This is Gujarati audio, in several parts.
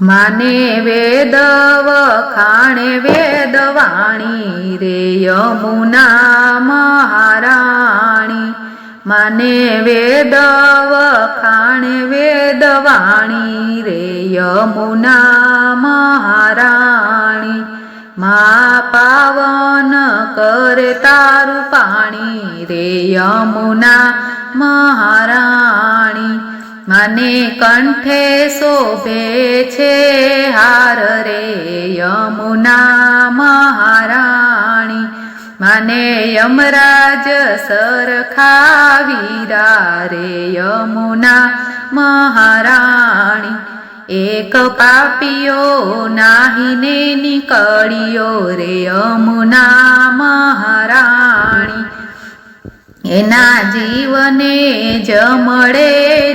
માને વેદ વખાણે વેદ વાણી રે યમુના મહારાણી. માને વેદ વખાણે વેદ વાણી રે યમુના મહારાણી. મા પાવન કરે તારું પાણી, રે યમુના મહારાણી. મને કંઠે શોભે છે, હાર રે યમુના મહારાણી. મને યમરાજ સરખાવીરા રે યમુના મહારાણી. એક પાપીઓ નાહીને નીકળ્યો રે યમુના મહારાણી એના જીવને જમડે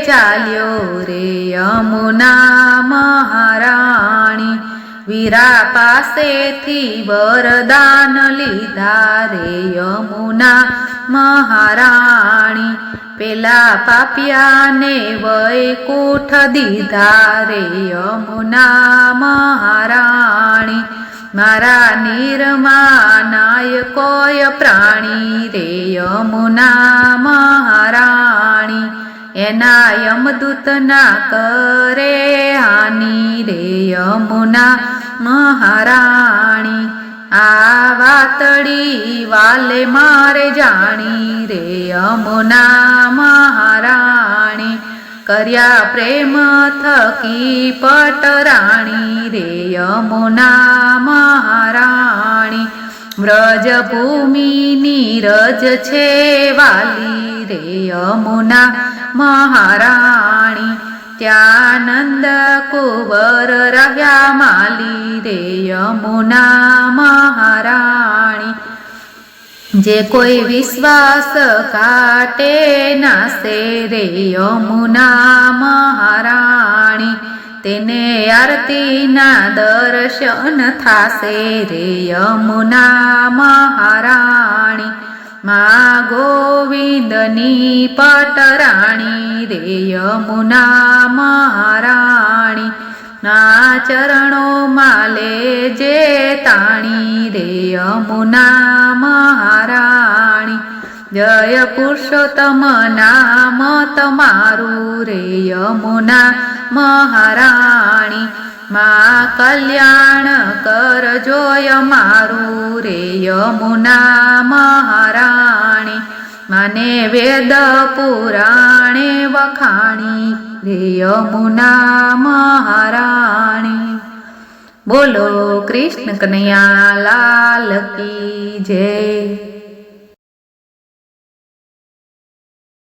ચાલ્યો રે યમુના મહારાણી. વીરા પાસેથી વરદાન લીધા રે યમુના મહારાણી. પેલા પાપિયાને વૈકુઠ દીધા રે યમુના મહારાણી. મારા નિર્માનાય કોઈ પ્રાણી રે યમુના મહારાણી, એના યમદૂતના કરે હાની રે યમુના મહારાણી. આ વાતડી વાલે મારે જાણી રે યમુના મહારાણી. કર્યા પ્રેમ થકી પટરાણી રે યમુના મહારાણી વ્રજ ભૂમિની રજ છે વાલી રે યમુના મહારાણી ત્યાં નંદ કુંવર રહ્યા માલી રે યમુના મહારાણી જે કોઈ વિશ્વાસ કાટે નાસે રે યમુના મહારાણી તેને આરતીના દર્શન થાશે રે યમુના મહારાણી. મા ગોવિંદની પટરાણી રે યમુના મહારાણી. ના ચરણો માલે જે તાણી રે યમુના મહારાણી. જય પુરુષોત્તમ નામ તમારું રે યમુના મહારાણી, મા કલ્યાણ કરજો મારું રે યમુના મહારાણી. મને વેદ પુરાણે વખાણી રે યમુના મહારાણી. બોલો કૃષ્ણ કનૈયા લાલ કી જય.